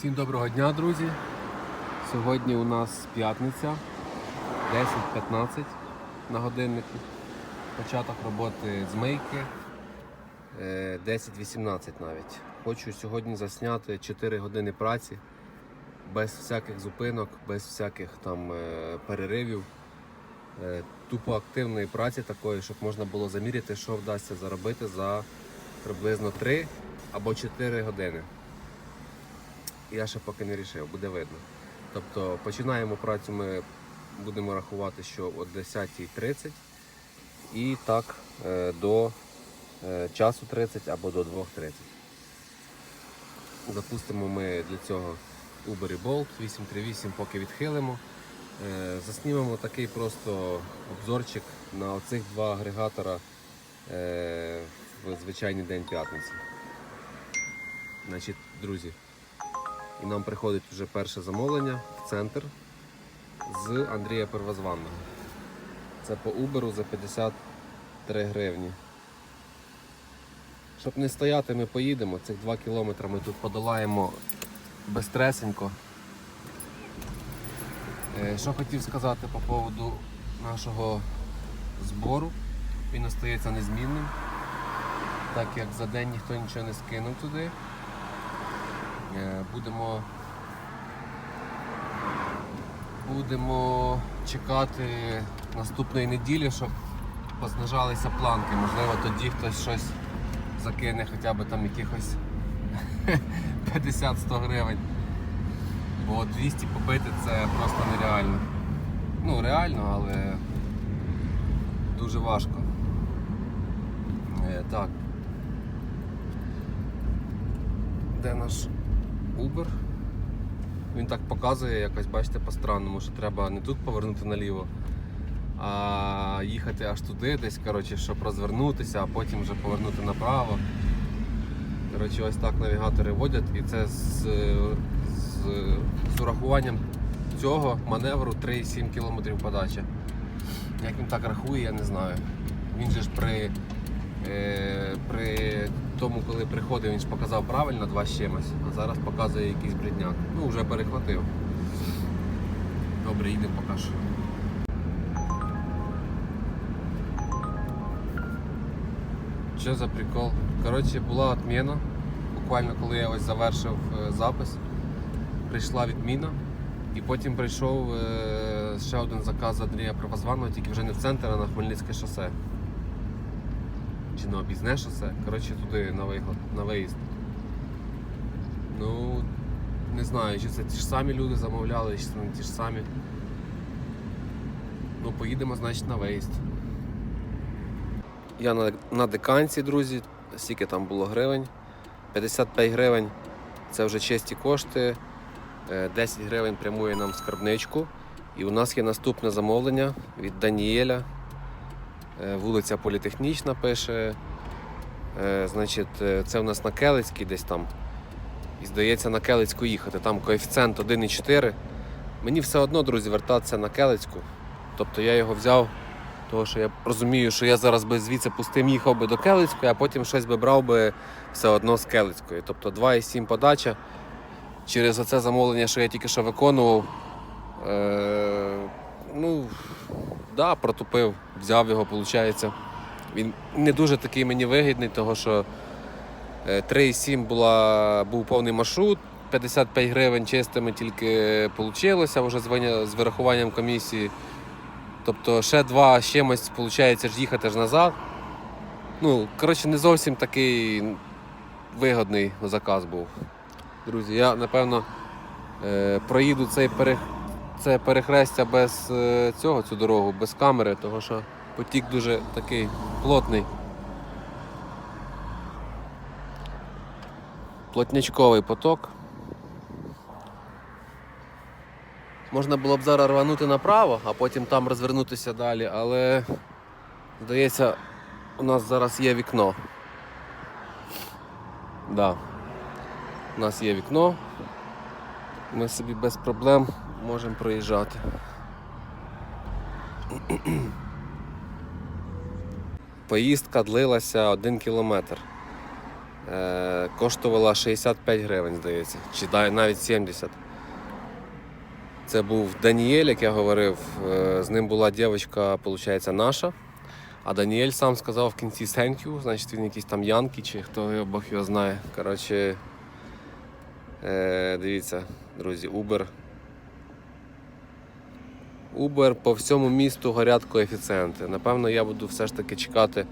Всім доброго дня, друзі. Сьогодні у нас п'ятниця 10.15 на годиннику. Початок роботи з мийки е, 10.18 навіть. Хочу сьогодні засняти 4 години праці без всяких зупинок, без всяких там е, переривів. Е, Тупо активної праці такої, щоб можна було заміряти, що вдасться заробити за приблизно 3 або 4 години. Я ще поки не рішив, буде видно. Тобто починаємо працю ми будемо рахувати, що о 10.30 і так е, до е, часу 30 або до 2.30. Запустимо ми для цього Uber і Bolt 838, поки відхилимо. Е, Заснімемо такий просто обзорчик на оцих два агрегатора в звичайний день п'ятниці. Значить, друзі, і нам приходить вже перше замовлення в центр з Андрія Первозванного. Це по Uber за 53 гривні. Щоб не стояти, ми поїдемо. Цих 2 кілометри ми тут подолаємо безстресенько. Е, Що хотів сказати по поводу нашого збору. Він остається незмінним, так як за день ніхто нічого не скинув туди. Е, Будемо, будемо чекати наступної неділі, щоб познижалися планки. Можливо, тоді хтось щось закине хоча б там якихось 50-100 гривень. Бо 200 побити це просто нереально. Ну, реально, але дуже важко. Е, так. Де наш Uber? Він так показує якось, бачите, по-странному, що треба не тут повернути наліво, а їхати аж туди десь, коротше, щоб розвернутися, а потім вже повернути направо. Коротше, ось так навігатори водять і це з, з, з урахуванням цього маневру 3,7 км подача. Як він так рахує, я не знаю. Він же ж при, при тому, коли приходив, він ж показав правильно два з чимось, а зараз показує якийсь бредняк. Ну, вже перехватив. Добре, їдемо поки що. Що за прикол? Коротше, була відміна. Буквально коли я ось завершив е, запис, прийшла відміна. І потім прийшов е, ще один заказ Андрія Правозваного, тільки вже не в центр, а на Хмельницьке шосе. Чи на об'їзне. Коротше, туди на виїхав, на виїзд. Ну, не знаю, чи це ті ж самі люди замовляли, чи це не ті ж самі. Ну, поїдемо, значить, на виїзд. Я на, на деканці, друзі, скільки там було гривень. 55 гривень це вже чисті кошти. Е, 10 гривень прямує нам скарбничку. І у нас є наступне замовлення від Даніеля. Е, Вулиця Політехнічна пише. Е, Значить, е, це у нас на Келицькій десь там. І здається, на Келицьку їхати. Там коефіцієнт 1,4. Мені все одно, друзі, вертатися на Келицьку. Тобто я його взяв, тому що я розумію, що я зараз би звідси пустим їхав би до Келицької, а потім щось би брав би все одно з Келицької. Тобто 2,7 подача. Через оце замовлення, що я тільки що виконував. Е, ну, да, протупив, взяв його, виходить. Він не дуже такий мені вигідний, тому що е, 3,7 була, був повний маршрут, 55 гривень чистими тільки вийшло вже з вирахуванням комісії. Тобто ще два з виходить, ж їхати ж назад. Ну, коротше, не зовсім такий вигодний заказ був. Друзі, я напевно е, проїду цей перех... це перехрестя без е, цього, цю дорогу, без камери, тому що потік дуже такий плотний. Плотнячковий поток. Можна було б зараз рванути направо, а потім там розвернутися далі, але здається, у нас зараз є вікно. Да. У нас є вікно. Ми собі без проблем можемо проїжджати. Поїздка длилася один кілометр. е, коштувала 65 гривень, здається, чи навіть 70. Це був Даніель, як я говорив. е, З ним була дівчинка, виходить, наша. А Даніель сам сказав в кінці thank you, значить він якийсь там Янки чи хто його Бог його знає. Коротше, е, дивіться, друзі, Uber. Uber по всьому місту горять коефіцієнти. Напевно, я буду все ж таки чекати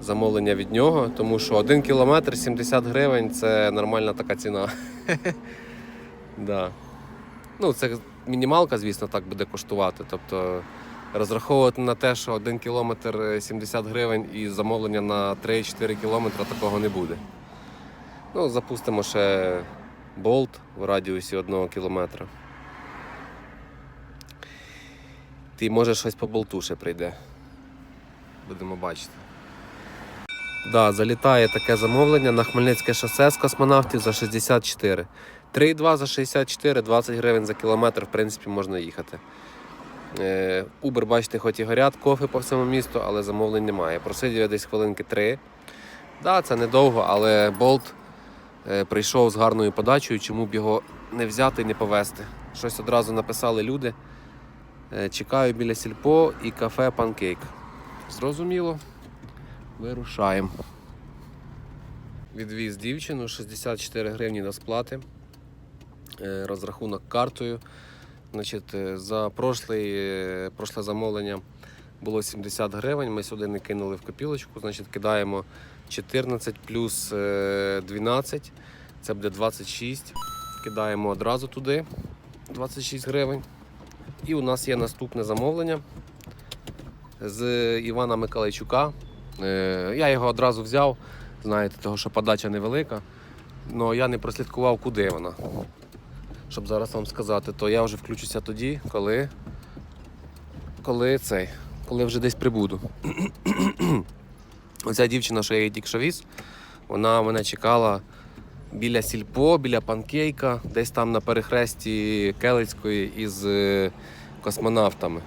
замовлення від нього, тому що 1 кілометр 70 гривень це нормальна така ціна. да. Ну, це мінімалка, звісно, так буде коштувати. Тобто розраховувати на те, що 1 кілометр 70 гривень і замовлення на 3-4 кілометри такого не буде. Ну, запустимо ще болт в радіусі 1 кілометра. Ти може щось по болту прийде. Будемо бачити. Да, залітає таке замовлення на Хмельницьке шосе з космонавтів за 64. 3,2 за 64, 20 гривень за кілометр, в принципі, можна їхати. Uber, бачите, хоч і горять кофи по всьому місту, але замовлень немає. Просидів я десь хвилинки 3. Да, це недовго, але болт е, прийшов з гарною подачею, чому б його не взяти і не повезти. Щось одразу написали люди. Е, Чекаю біля сільпо і кафе Панкейк. Зрозуміло. Вирушаємо. Відвіз дівчину 64 гривні до сплати. Е, Розрахунок картою. Значить, е, за прошлий, е, прошле замовлення було 70 гривень. Ми сюди не кинули в копілочку. Значить, кидаємо 14 плюс е, 12. Це буде 26. Кидаємо одразу туди 26 гривень. І у нас є наступне замовлення з Івана Миколайчука. Е, Я його одразу взяв, знаєте, того, що подача невелика. але я не прослідкував, куди вона. Щоб зараз вам сказати, то я вже включуся тоді, коли, коли цей, коли вже десь прибуду. Оця дівчина, що я її тільки що віз, вона мене чекала біля сільпо, біля панкейка, десь там на перехресті Келицької із е, космонавтами.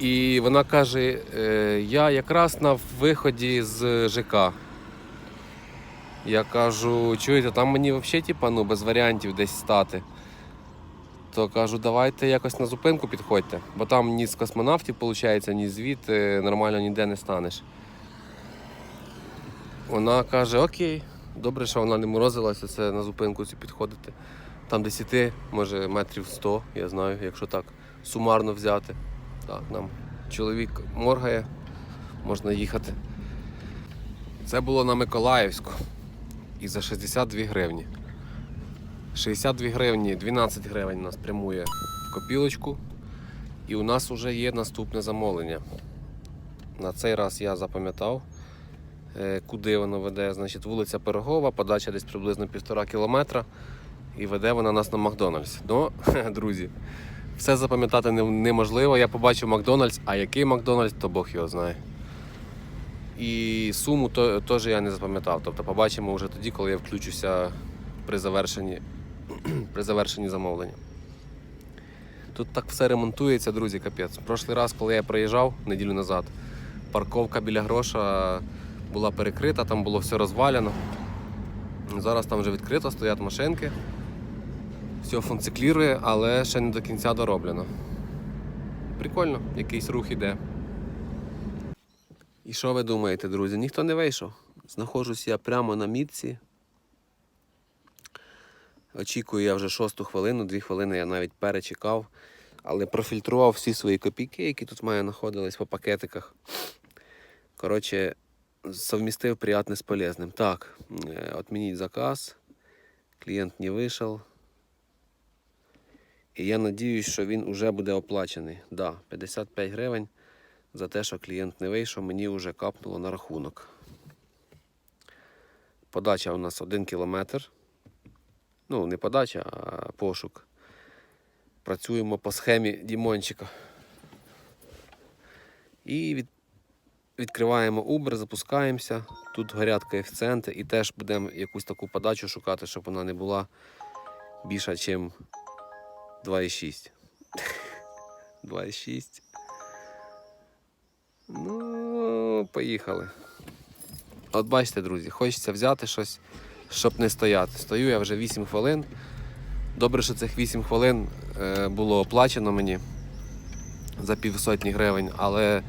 І вона каже: е, я якраз на виході з ЖК. Я кажу, чуєте, там мені взагалі типа, ну, без варіантів десь стати. То кажу, давайте якось на зупинку підходьте, бо там ні з космонавтів, виходить, ні звідти нормально ніде не станеш. Вона каже, окей, добре, що вона не морозилася, це на зупинку цю підходити. Там десь іти, може метрів 100, я знаю, якщо так сумарно взяти. Так, нам чоловік моргає, можна їхати. Це було на Миколаївську. І за 62 гривні. 62 гривні, 12 гривень нас прямує в копілочку. І у нас вже є наступне замовлення. На цей раз я запам'ятав, куди воно веде. Значить, вулиця Пирогова, подача десь приблизно півтора кілометра. І веде вона нас на Макдональдс. Ну, друзі, все запам'ятати неможливо. Я побачив Макдональдс, а який Макдональдс, то Бог його знає. І суму теж я не запам'ятав. Тобто побачимо вже тоді, коли я включуся при завершенні, при завершенні замовлення. Тут так все ремонтується, друзі, капець. Прошлий раз, коли я приїжджав неділю назад, парковка біля гроша була перекрита, там було все розвалено. Зараз там вже відкрито, стоять машинки. Все функціклірує, але ще не до кінця дороблено. Прикольно, якийсь рух іде. І що ви думаєте, друзі? Ніхто не вийшов. Знаходжусь я прямо на мітці. Очікую я вже шосту хвилину, дві хвилини я навіть перечекав, але профільтрував всі свої копійки, які тут в мене знаходились по пакетиках. Коротше, совмістив приятне з полезним. Так, е, отмініть заказ. Клієнт не вийшов. І я надіюсь, що він вже буде оплачений. Да, 55 гривень за те, що клієнт не вийшов, мені вже капнуло на рахунок. Подача у нас 1 кілометр. Ну, не подача, а пошук. Працюємо по схемі Дімончика. І від... відкриваємо Uber, запускаємося. Тут горять коефіцієнти і теж будемо якусь таку подачу шукати, щоб вона не була більша, ніж 2,6. 2,6. Ну, поїхали. От бачите, друзі, хочеться взяти щось, щоб не стояти. Стою я вже 8 хвилин. Добре, що цих 8 хвилин е, було оплачено мені за півсотні гривень, але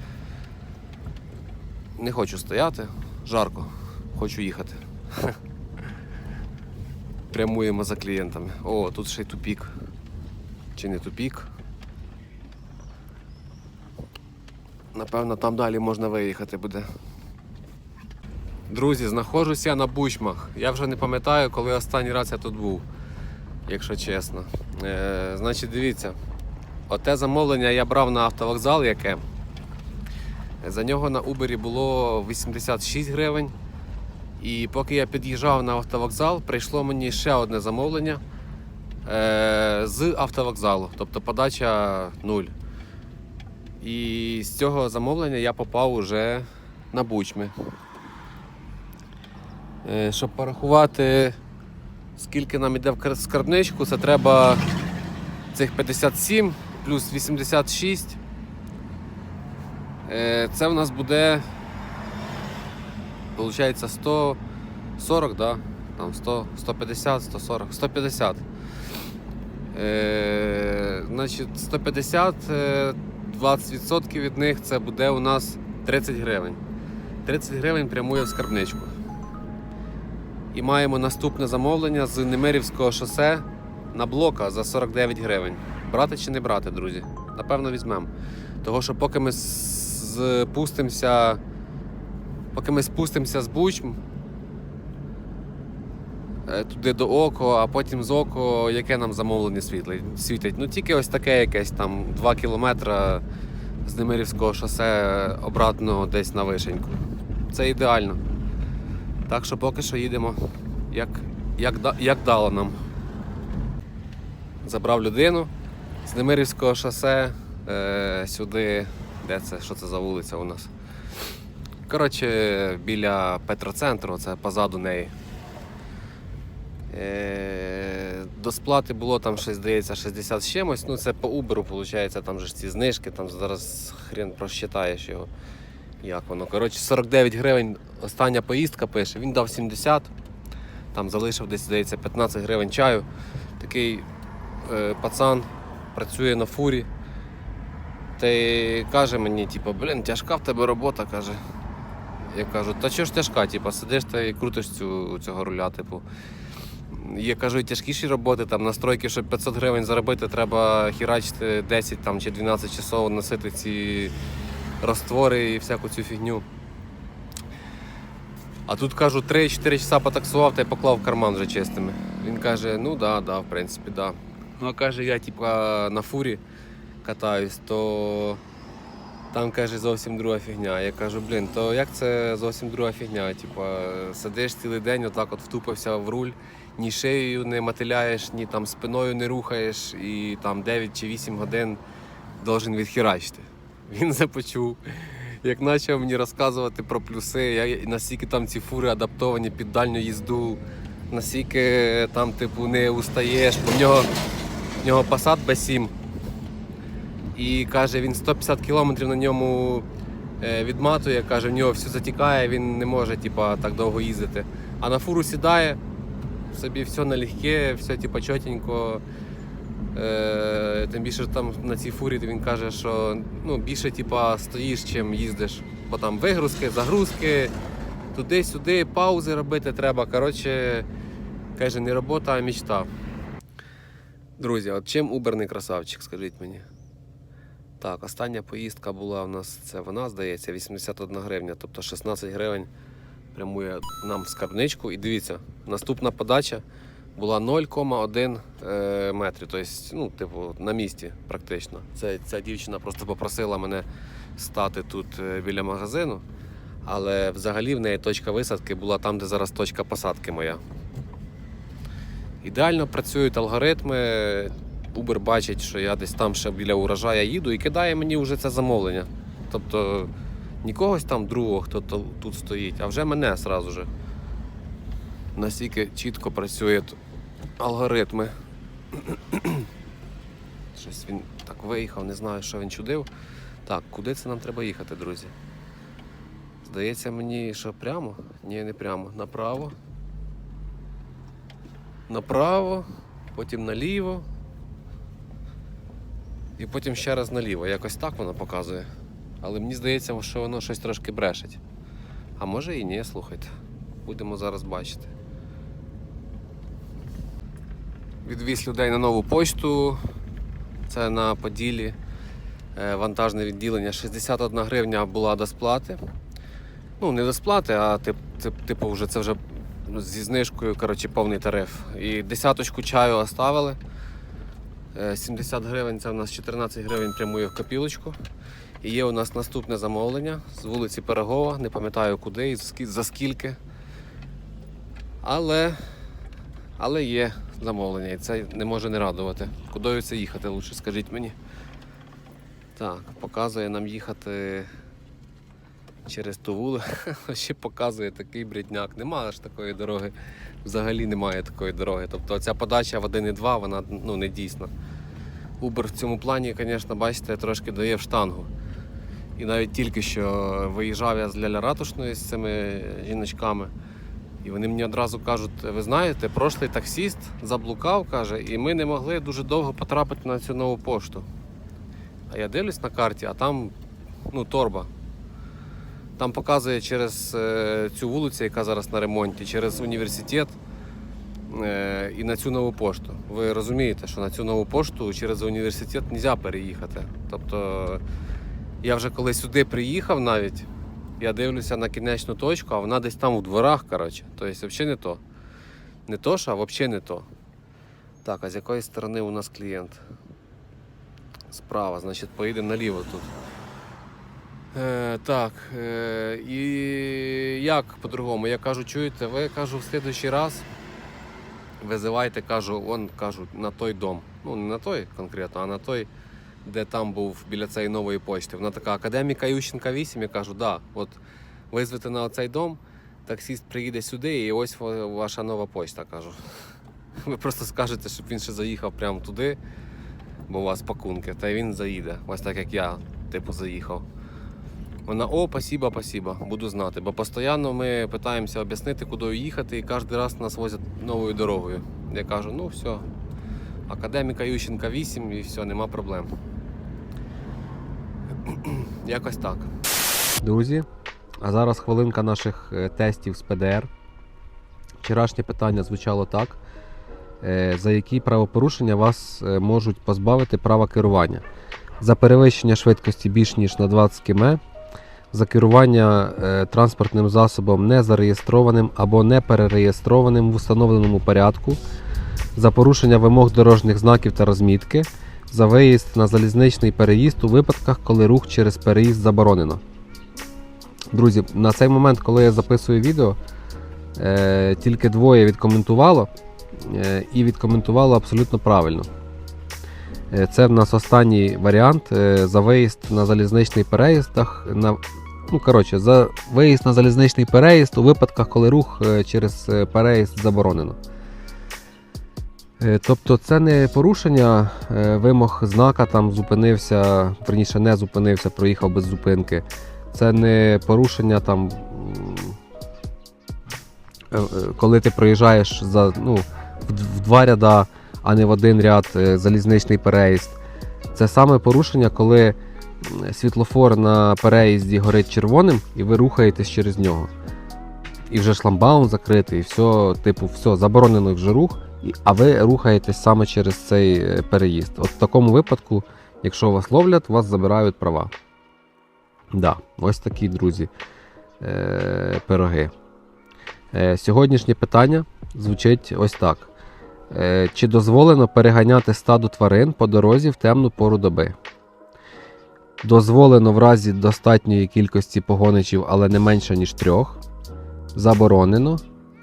не хочу стояти, жарко, хочу їхати. Прямуємо за клієнтами. О, тут ще й тупік. Чи не тупік? Напевно, там далі можна виїхати буде. Друзі, знаходжуся на бучмах. Я вже не пам'ятаю, коли останній раз я тут був, якщо чесно. Е, значить, дивіться, оте замовлення я брав на автовокзал, яке. За нього на Uber було 86 гривень. І поки я під'їжджав на автовокзал, прийшло мені ще одне замовлення е, з автовокзалу, тобто подача 0. І з цього замовлення я попав уже на бучми. Е, Щоб порахувати, скільки нам йде в скарбничку, це треба цих 57 плюс 86. Е, Це в нас буде, виходить, 140, да? Там 100, 150, 140, 150. Е, значить, 150, е, 20% від них це буде у нас 30 гривень. 30 гривень прямує в скарбничку. І маємо наступне замовлення з Немирівського шосе на блока за 49 гривень. Брати чи не брати, друзі? Напевно, візьмемо. Того, що поки ми спустимося, поки ми спустимося з бучм е, туди до око, а потім з око, яке нам замовлення світить. Ну тільки ось таке якесь там 2 кілометри з Немирівського шосе обратно десь на вишеньку. Це ідеально. Так що поки що їдемо, як, як, як дало нам. Забрав людину з Немирівського шосе е, сюди. Де це? Що це за вулиця у нас? Коротше, біля Петроцентру, це позаду неї. Е, до сплати було там щось, здається, 60 з чимось. Ну це по Uber, виходить, там же ж ці знижки, там зараз хрен просчитаєш його. Як воно? Коротше, 49 гривень остання поїздка пише, він дав 70, там залишив десь, здається, 15 гривень чаю. Такий е, пацан працює на фурі. Та й каже мені, типу, блін, тяжка в тебе робота, каже. Я кажу, та чого ж тяжка, типу, сидиш та і крутиш цю, цього руля, типу. Є, кажу, тяжкіші роботи, там настройки, щоб 500 гривень заробити, треба хірачити 10 там, чи 12 часов носити ці розтвори і всяку цю фігню. А тут кажу, 3-4 часа потаксував та й поклав в карман вже чистими. Він каже, ну да, да, в принципі, да. Ну а каже, я типа на фурі катаюсь, то там каже зовсім друга фігня. Я кажу, блін, то як це зовсім друга фігня? Типа, сидиш цілий день, отак от втупився в руль, ні шиєю не мотиляєш, ні там спиною не рухаєш, і там 9 чи 8 годин должен відхерачити. Він започув. Як почав мені розказувати про плюси, я, наскільки там ці фури адаптовані під дальню їзду, наскільки там типу не устаєш, бо в нього, в нього Passat B7. І каже, він 150 кілометрів на ньому е, відматує, каже, в нього все затікає, він не може типа, так довго їздити. А на фуру сідає, собі все налегке, все типа, чотенько. Е, тим більше там на цій фурі він каже, що ну, більше типа, стоїш, чим їздиш. Бо там вигрузки, загрузки, туди-сюди, паузи робити треба. Коротше, каже, не робота, а мечта. Друзі, от чим Uber не красавчик, скажіть мені. Так, остання поїздка була у нас, це вона, здається, 81 гривня, тобто 16 гривень прямує нам в скарбничку. І дивіться, наступна подача була 0,1 е, метрі, тобто, ну, типу, на місці практично. Це, ця дівчина просто попросила мене стати тут е, біля магазину, але взагалі в неї точка висадки була там, де зараз точка посадки моя. Ідеально працюють алгоритми. Uber бачить, що я десь там ще біля урожая їду і кидає мені вже це замовлення. Тобто не когось там другого, хто тут стоїть, а вже мене сразу же. Настільки чітко працюють алгоритми. Щось він так виїхав, не знаю, що він чудив. Так, куди це нам треба їхати, друзі? Здається мені, що прямо? Ні, не прямо. Направо. Направо, потім наліво. І потім ще раз наліво. Якось так воно показує. Але мені здається, що воно щось трошки брешить. А може і ні, слухайте. Будемо зараз бачити. Відвіз людей на нову почту. Це на Поділі. Е, Вантажне відділення. 61 гривня була до сплати. Ну, не до сплати, а тип, тип, типу вже це вже зі знижкою, коротше, повний тариф. І десяточку чаю оставили. Е, 70 гривень, це у нас 14 гривень прямує в копілочку. І є у нас наступне замовлення з вулиці Пирогова, не пам'ятаю куди і за скільки. Але, але є замовлення, і це не може не радувати. Кудою це їхати, лучше скажіть мені. Так, показує нам їхати через ту вулицю. Ще показує такий брідняк. Немає ж такої дороги. Взагалі немає такої дороги. Тобто ця подача в 1,2 вона ну, не дійсна. Uber в цьому плані, звісно, бачите, трошки дає в штангу. І навіть тільки що виїжджав я з Ляля Ратушної з цими жіночками. І вони мені одразу кажуть: ви знаєте, прошлий таксіст заблукав, каже, і ми не могли дуже довго потрапити на цю нову пошту. А я дивлюсь на карті, а там ну, торба. Там показує через е, цю вулицю, яка зараз на ремонті, через університет е, і на цю нову пошту. Ви розумієте, що на цю нову пошту через університет не можна переїхати. Тобто я вже коли сюди приїхав навіть, я дивлюся на кінечну точку, а вона десь там у дворах, коротше. Тобто взагалі не то. Не то, що, а взагалі не то. Так, а з якої сторони у нас клієнт? Справа, значить, поїдемо наліво тут. Е, так, е, і як по-другому? Я кажу, чуєте, ви кажу, в слідуючий раз визивайте, кажу, он кажу, на той дом. Ну, не на той конкретно, а на той, де там був біля цієї нової почти. Вона така академіка Ющенка 8. Я кажу, да, от визвете на цей дом, таксіст приїде сюди, і ось ваша нова почта, кажу. Ви просто скажете, щоб він ще заїхав прямо туди, бо у вас пакунки, та й він заїде. Ось так як я, типу, заїхав. Вона, о, спасибо, спасибо, буду знати. Бо постійно ми питаємося об'яснити, куди їхати, і кожен раз нас возять новою дорогою. Я кажу, ну все, академіка Ющенка 8 і все, нема проблем. Якось так. Друзі, а зараз хвилинка наших е, тестів з ПДР. Вчорашнє питання звучало так: Е, за які правопорушення вас е, можуть позбавити права керування? За перевищення швидкості більш ніж на 20 км, за керування е, транспортним засобом не зареєстрованим або не перереєстрованим в установленому порядку, за порушення вимог дорожніх знаків та розмітки, за виїзд на залізничний переїзд у випадках, коли рух через переїзд заборонено. Друзі, на цей момент, коли я записую відео, е, тільки двоє відкоментувало е, і відкоментувало абсолютно правильно. Е, Це в нас останній варіант е, за виїзд на залізничний переїздах. На, ну, коротше, за виїзд на залізничний переїзд у випадках, коли рух е, через переїзд заборонено. Тобто це не порушення вимог знака, там зупинився, верніше не зупинився, проїхав без зупинки. Це не порушення там. Коли ти проїжджаєш за, ну, в два ряда, а не в один ряд е, залізничний переїзд. Це саме порушення, коли світлофор на переїзді горить червоним і ви рухаєтесь через нього. І вже шламбаум закритий, і все, типу, все, заборонений вже рух, а ви рухаєтесь саме через цей е, переїзд. От в такому випадку, якщо вас ловлять, вас забирають права. Да, ось такі, друзі, е, пироги. Сьогоднішнє питання звучить ось так. Е, Чи дозволено переганяти стадо тварин по дорозі в темну пору доби? Дозволено в разі достатньої кількості погоничів, але не менше, ніж трьох. Заборонено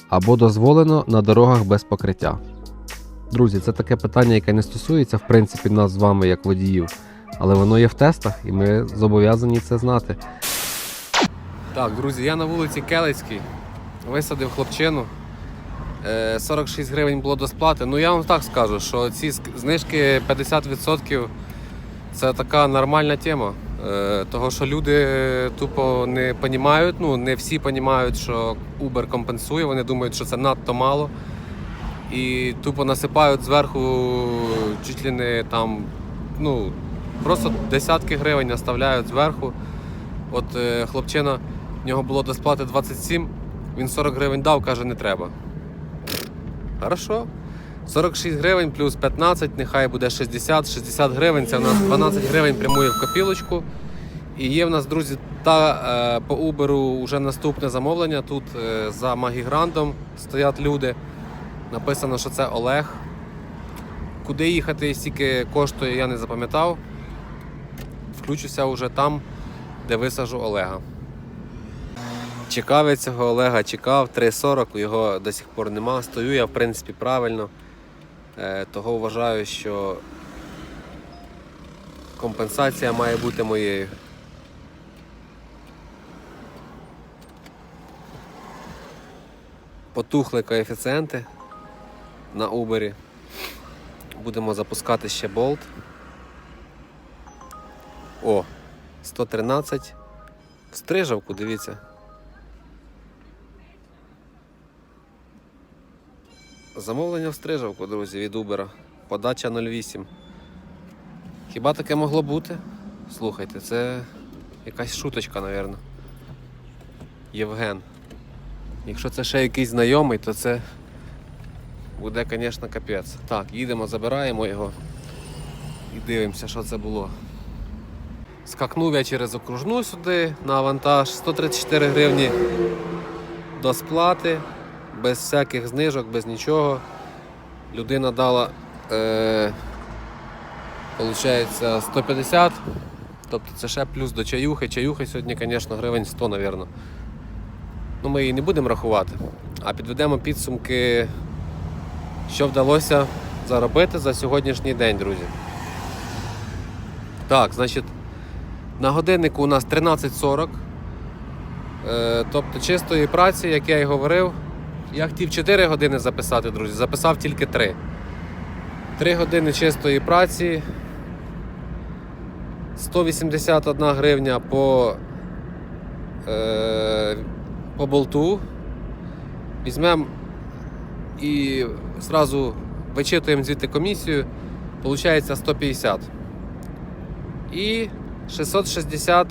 або дозволено на дорогах без покриття. Друзі, це таке питання, яке не стосується, в принципі, нас з вами як водіїв, але воно є в тестах, і ми зобов'язані це знати. Так, друзі, я на вулиці Келицькій висадив хлопчину. Е, 46 гривень було до сплати. Ну я вам так скажу, що ці знижки 50% це така нормальна тема. Е, того, що люди тупо не розуміють, ну не всі розуміють, що Uber компенсує, вони думають, що це надто мало. І тупо насипають зверху чуть ли не там, ну, просто десятки гривень наставляють зверху. От е, хлопчина, в нього було до сплати 27, він 40 гривень дав, каже, не треба. Хорошо. 46 гривень плюс 15, нехай буде 60, 60 гривень. Це в нас 12 гривень прямує в копілочку. І є в нас, друзі, та е, по Uber вже наступне замовлення. Тут е, за Магіграндом стоять люди. Написано, що це Олег. Куди їхати, і скільки коштує, я не запам'ятав. Включуся вже там, де висажу Олега. Чекав я цього Олега, чекав 3.40, його до сих пор нема. Стою я, в принципі, правильно. Е, того вважаю, що компенсація має бути моєю. Потухли коефіцієнти на Uber. Будемо запускати ще болт. О, 113. Стрижавку, дивіться. Замовлення в стрижавку, друзі, від Uber. Подача 08. Хіба таке могло бути? Слухайте, це якась шуточка, мабуть. Євген. Якщо це ще якийсь знайомий, то це буде, звісно, капець. Так, їдемо, забираємо його і дивимося, що це було. Скакнув я через окружну сюди на вантаж 134 гривні до сплати, без всяких знижок, без нічого. Людина дала е, Получається 150. Тобто це ще плюс до чаюхи. Чаюхи сьогодні, звісно, гривень 100, мабуть. Ну, ми її не будемо рахувати, а підведемо підсумки, що вдалося заробити за сьогоднішній день, друзі. Так, значить, на годиннику у нас 13.40. Е, тобто чистої праці, як я і говорив, я хотів 4 години записати, друзі, записав тільки 3. 3 години чистої праці. 181 гривня по, е, по болту. Візьмемо і зразу вичитуємо звідти комісію. Получається 150. І 660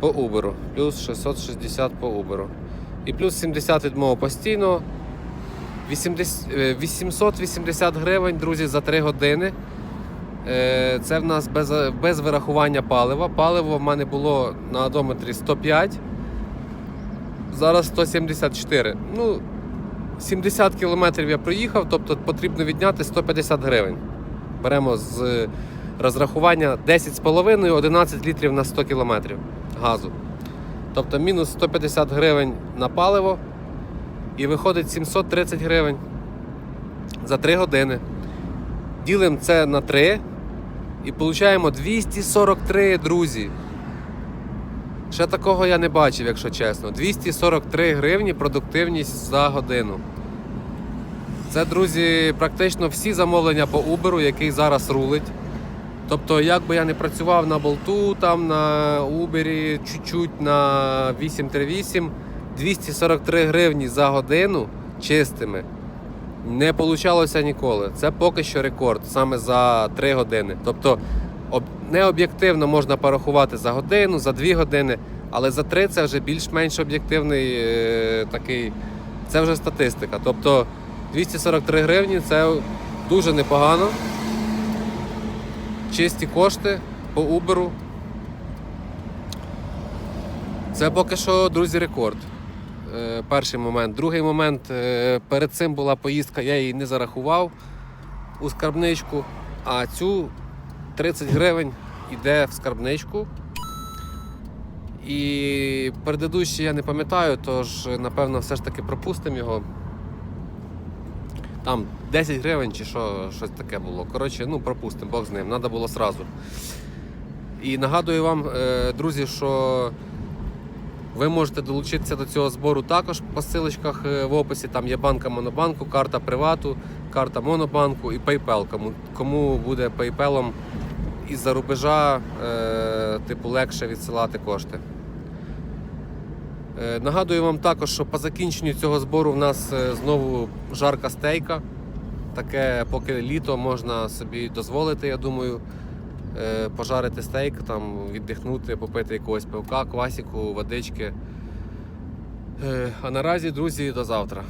по Uber. Плюс 660 по Uber. І плюс 70 від мого постійного. 80, е, 880 гривень, друзі, за 3 години. Е, Це в нас без, без вирахування палива. Паливо в мене було на одометрі 105. Зараз 174. Ну, 70 кілометрів я проїхав, тобто потрібно відняти 150 гривень. Беремо з розрахування 10,5 11 літрів на 100 кілометрів газу. Тобто мінус 150 гривень на паливо і виходить 730 гривень за 3 години. Ділимо це на 3 і получаємо 243, друзі. Ще такого я не бачив, якщо чесно. 243 гривні продуктивність за годину. Це, друзі, практично всі замовлення по Uber, який зараз рулить. Тобто, як би я не працював на болту, там на Uber, чуть-чуть на 838, 243 гривні за годину чистими не получалося ніколи. Це поки що рекорд, саме за 3 години. Тобто об- не об'єктивно можна порахувати за годину, за 2 години, але за 3 це вже більш-менш об'єктивний е, такий. Це вже статистика. Тобто 243 гривні це дуже непогано. Чисті кошти по Uber. Це поки що, друзі, рекорд. Е, Перший момент. Другий момент, е, перед цим була поїздка, я її не зарахував у скарбничку, а цю 30 гривень йде в скарбничку. І предыдущий я не пам'ятаю, тож напевно все ж таки пропустимо його. Там 10 гривень чи що, щось таке було. Коротше, ну пропустимо, Бог з ним, треба було сразу. І нагадую вам, е, друзі, що ви можете долучитися до цього збору також по ссылочках е, в описі. Там є банка Монобанку, карта Привату, карта Монобанку і PayPal. Кому, кому буде PayPal із-за рубежа, е, типу, легше відсилати кошти. Е, Нагадую вам також, що по закінченню цього збору в нас е, знову жарка стейка. Таке, поки літо можна собі дозволити, я думаю, е, пожарити стейк, там, віддихнути, попити якогось пивка, квасіку, водички. А наразі, друзі, до завтра.